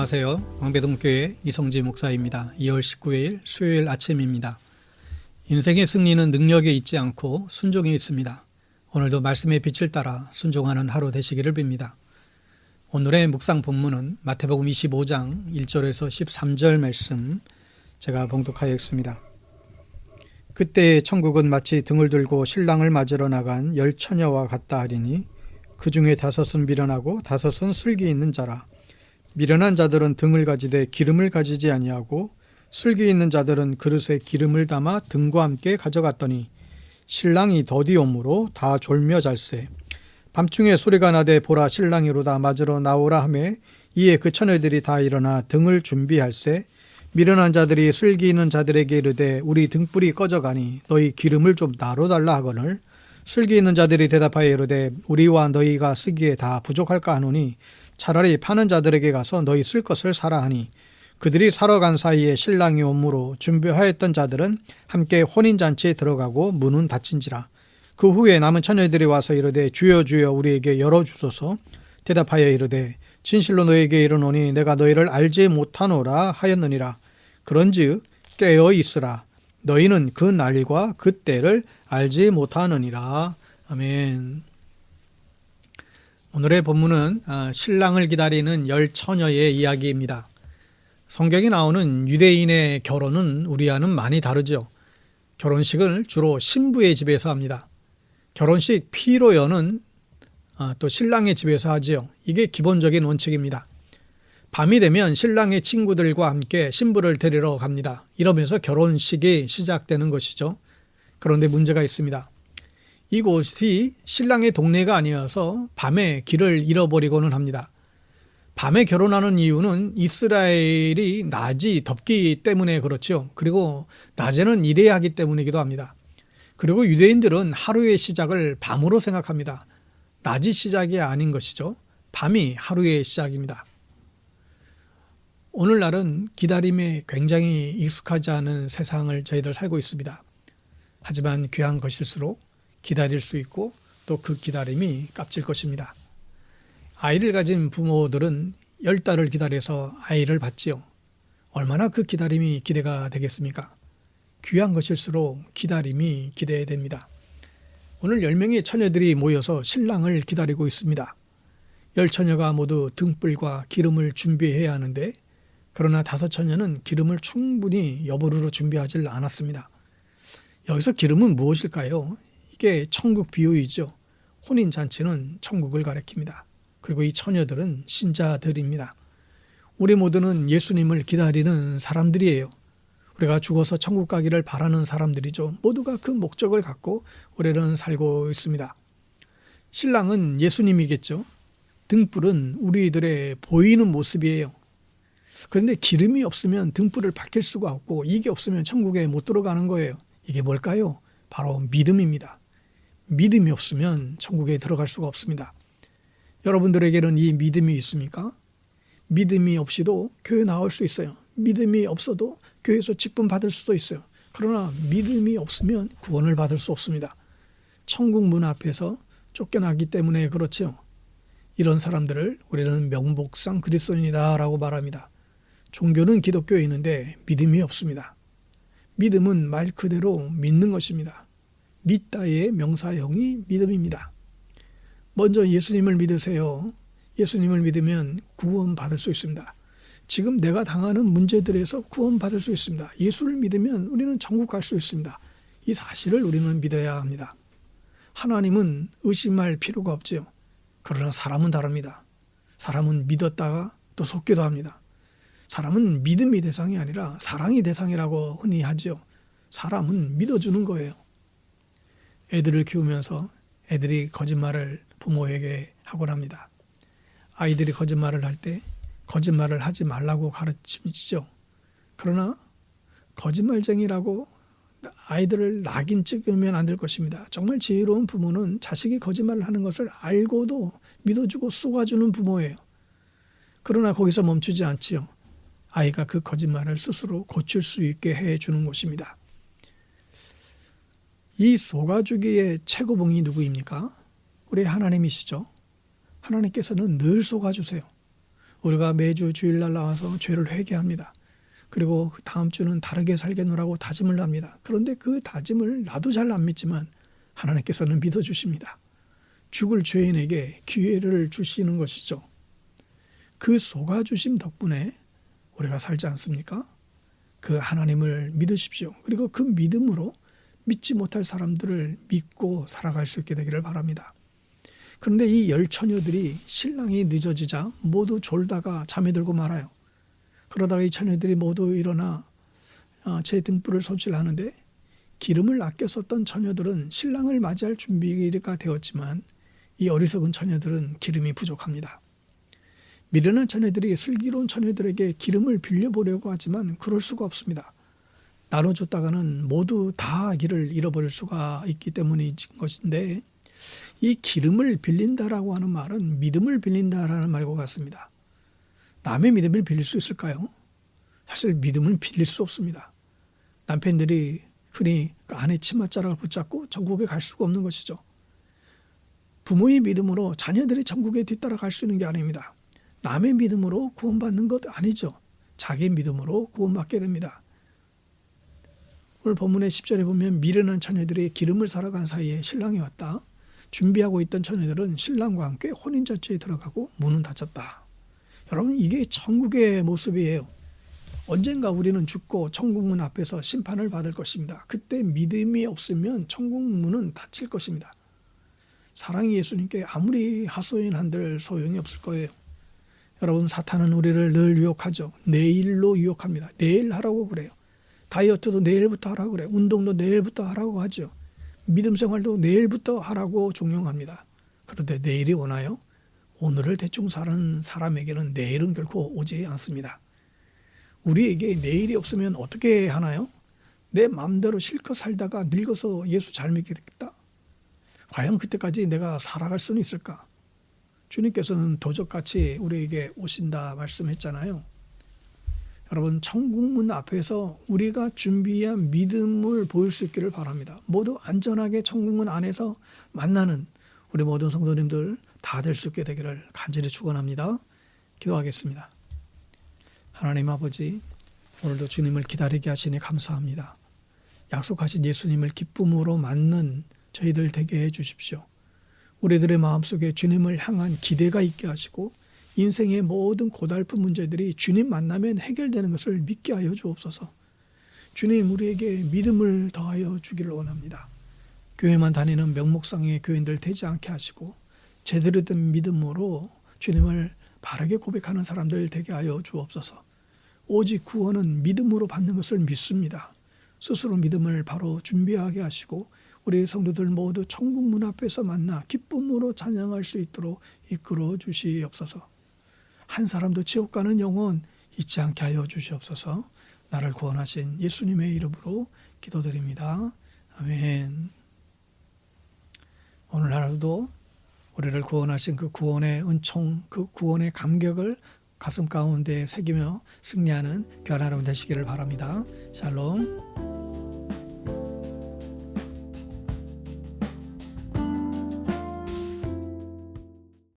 안녕하세요. 왕배동교회 이성지 목사입니다. 2월 19일 수요일 아침입니다. 인생의 승리는 능력에 있지 않고 순종에 있습니다. 오늘도 말씀의 빛을 따라 순종하는 하루 되시기를 빕니다. 오늘의 묵상 본문은 마태복음 25장 1절에서 13절 말씀 제가 봉독하였습니다. 그때 천국은 마치 등을 들고 신랑을 맞으러 나간 열 처녀와 같다 하리니 그 중에 다섯은 미련하고 다섯은 슬기 있는 자라. 미련한 자들은 등을 가지되 기름을 가지지 아니하고 슬기 있는 자들은 그릇에 기름을 담아 등과 함께 가져갔더니 신랑이 더디 오므로 다 졸며 잘세. 밤중에 소리가 나되 보라 신랑이로다 맞으러 나오라 하매 이에 그 처녀들이 다 일어나 등을 준비할세. 미련한 자들이 슬기 있는 자들에게 이르되 우리 등불이 꺼져가니 너희 기름을 좀 나로 달라 하거늘 슬기 있는 자들이 대답하여 이르되 우리와 너희가 쓰기에 다 부족할까 하노니 차라리 파는 자들에게 가서 너희 쓸 것을 사라 하니 그들이 사러 간 사이에 신랑이 오므로 준비하였던 자들은 함께 혼인잔치에 들어가고 문은 닫힌지라. 그 후에 남은 처녀들이 와서 이르되 주여 주여 우리에게 열어주소서. 대답하여 이르되 진실로 너에게 이르노니 내가 너희를 알지 못하노라 하였느니라. 그런즉 깨어 있으라. 너희는 그 날과 그 때를 알지 못하느니라. 아멘. 오늘의 본문은 아, 신랑을 기다리는 열 처녀의 이야기입니다. 성경에 나오는 유대인의 결혼은 우리와는 많이 다르죠. 결혼식을 주로 신부의 집에서 합니다. 결혼식 피로 연은 아, 또 신랑의 집에서 하지요. 이게 기본적인 원칙입니다. 밤이 되면 신랑의 친구들과 함께 신부를 데리러 갑니다. 이러면서 결혼식이 시작되는 것이죠. 그런데 문제가 있습니다. 이곳이 신랑의 동네가 아니어서 밤에 길을 잃어버리고는 합니다. 밤에 결혼하는 이유는 이스라엘이 낮이 덥기 때문에 그렇죠. 그리고 낮에는 일해야 하기 때문이기도 합니다. 그리고 유대인들은 하루의 시작을 밤으로 생각합니다. 낮이 시작이 아닌 것이죠. 밤이 하루의 시작입니다. 오늘날은 기다림에 굉장히 익숙하지 않은 세상을 저희들 살고 있습니다. 하지만 귀한 것일수록 기다릴 수 있고 또 그 기다림이 값질 것입니다. 아이를 가진 부모들은 열 달을 기다려서 아이를 받지요. 얼마나 그 기다림이 기대가 되겠습니까? 귀한 것일수록 기다림이 기대됩니다. 오늘 열명의 처녀들이 모여서 신랑을 기다리고 있습니다. 열 처녀가 모두 등불과 기름을 준비해야 하는데 그러나 다섯 처녀는 기름을 충분히 여부르로 준비하지 않았습니다. 여기서 기름은 무엇일까요? 이게 천국 비유이죠. 혼인 잔치는 천국을 가리킵니다. 그리고 이 처녀들은 신자들입니다. 우리 모두는 예수님을 기다리는 사람들이에요. 우리가 죽어서 천국 가기를 바라는 사람들이죠. 모두가 그 목적을 갖고 우리는 살고 있습니다. 신랑은 예수님이겠죠. 등불은 우리들의 보이는 모습이에요. 그런데 기름이 없으면 등불을 밝힐 수가 없고 이게 없으면 천국에 못 들어가는 거예요. 이게 뭘까요? 바로 믿음입니다. 믿음이 없으면 천국에 들어갈 수가 없습니다. 여러분들에게는 이 믿음이 있습니까? 믿음이 없이도 교회 나올 수 있어요. 믿음이 없어도 교회에서 직분 받을 수도 있어요. 그러나 믿음이 없으면 구원을 받을 수 없습니다. 천국 문 앞에서 쫓겨나기 때문에 그렇죠. 이런 사람들을 우리는 명복상 그리스도인이다라고 말합니다. 종교는 기독교에 있는데 믿음이 없습니다. 믿음은 말 그대로 믿는 것입니다. 믿다의 명사형이 믿음입니다. 먼저 예수님을 믿으세요. 예수님을 믿으면 구원받을 수 있습니다. 지금 내가 당하는 문제들에서 구원받을 수 있습니다. 예수를 믿으면 우리는 천국 갈 수 있습니다. 이 사실을 우리는 믿어야 합니다. 하나님은 의심할 필요가 없지요. 그러나 사람은 다릅니다. 사람은 믿었다가 또 속기도 합니다. 사람은 믿음이 대상이 아니라 사랑이 대상이라고 흔히 하죠. 사람은 믿어주는 거예요. 애들을 키우면서 애들이 거짓말을 부모에게 하곤 합니다. 아이들이 거짓말을 할 때 거짓말을 하지 말라고 가르치죠. 그러나 거짓말쟁이라고 아이들을 낙인 찍으면 안 될 것입니다. 정말 지혜로운 부모는 자식이 거짓말을 하는 것을 알고도 믿어주고 쏘아주는 부모예요. 그러나 거기서 멈추지 않지요. 아이가 그 거짓말을 스스로 고칠 수 있게 해 주는 것입니다. 이 속아주기의 최고봉이 누구입니까? 우리 하나님이시죠. 하나님께서는 늘 속아주세요. 우리가 매주 주일날 나와서 죄를 회개합니다. 그리고 그 다음 주는 다르게 살겠노라고 다짐을 합니다. 그런데 그 다짐을 나도 잘 안 믿지만 하나님께서는 믿어주십니다. 죽을 죄인에게 기회를 주시는 것이죠. 그 속아주심 덕분에 우리가 살지 않습니까? 그 하나님을 믿으십시오. 그리고 그 믿음으로 믿지 못할 사람들을 믿고 살아갈 수 있게 되기를 바랍니다. 그런데 이 열 처녀들이 신랑이 늦어지자 모두 졸다가 잠에 들고 말아요. 그러다가 이 처녀들이 모두 일어나 어, 제 등불을 설치를 하는데 기름을 아껴 썼던 처녀들은 신랑을 맞이할 준비가 되었지만 이 어리석은 처녀들은 기름이 부족합니다. 미련한 처녀들이 슬기로운 처녀들에게 기름을 빌려보려고 하지만 그럴 수가 없습니다. 나눠줬다가는 모두 다 길을 잃어버릴 수가 있기 때문인 것인데 이 기름을 빌린다라고 하는 말은 믿음을 빌린다라는 말과 같습니다. 남의 믿음을 빌릴 수 있을까요? 사실 믿음은 빌릴 수 없습니다. 남편들이 흔히 그 아내 치맛자락을 붙잡고 전국에 갈 수가 없는 것이죠. 부모의 믿음으로 자녀들이 천국에 뒤따라 갈 수 있는 게 아닙니다. 남의 믿음으로 구원받는 것 아니죠. 자기 믿음으로 구원받게 됩니다. 오늘 본문의 10절에 보면 미련한 처녀들이 기름을 사러 간 사이에 신랑이 왔다. 준비하고 있던 처녀들은 신랑과 함께 혼인절제에 들어가고 문은 닫혔다. 여러분 이게 천국의 모습이에요. 언젠가 우리는 죽고 천국문 앞에서 심판을 받을 것입니다. 그때 믿음이 없으면 천국문은 닫힐 것입니다. 사랑이 예수님께 아무리 하소연 한들 소용이 없을 거예요. 여러분 사탄은 우리를 늘 유혹하죠. 내일로 유혹합니다. 내일 하라고 그래요. 다이어트도 내일부터 하라고 그래요. 운동도 내일부터 하라고 하죠. 믿음 생활도 내일부터 하라고 종용합니다. 그런데 내일이 오나요? 오늘을 대충 사는 사람에게는 내일은 결코 오지 않습니다. 우리에게 내일이 없으면 어떻게 하나요? 내 마음대로 실컷 살다가 늙어서 예수 잘 믿겠다? 과연 그때까지 내가 살아갈 수는 있을까? 주님께서는 도적같이 우리에게 오신다 말씀했잖아요. 여러분 천국문 앞에서 우리가 준비한 믿음을 보일 수 있기를 바랍니다. 모두 안전하게 천국문 안에서 만나는 우리 모든 성도님들 다 될 수 있게 되기를 간절히 축원합니다. 기도하겠습니다. 하나님 아버지 오늘도 주님을 기다리게 하시니 감사합니다. 약속하신 예수님을 기쁨으로 맞는 저희들 되게 해 주십시오. 우리들의 마음속에 주님을 향한 기대가 있게 하시고 인생의 모든 고달픈 문제들이 주님 만나면 해결되는 것을 믿게 하여 주옵소서. 주님 우리에게 믿음을 더하여 주기를 원합니다. 교회만 다니는 명목상의 교인들 되지 않게 하시고 제대로 된 믿음으로 주님을 바르게 고백하는 사람들 되게 하여 주옵소서. 오직 구원은 믿음으로 받는 것을 믿습니다. 스스로 믿음을 바로 준비하게 하시고 우리 성도들 모두 천국 문 앞에서 만나 기쁨으로 찬양할 수 있도록 이끌어 주시옵소서. 한 사람도 지옥 가는 영혼 잊지 않게 하여 주시옵소서. 나를 구원하신 예수님의 이름으로 기도드립니다. 아멘. 오늘 하루도 우리를 구원하신 그 구원의 은총, 그 구원의 감격을 가슴 가운데 새기며 승리하는 변화로운 되시기를 바랍니다. 샬롬.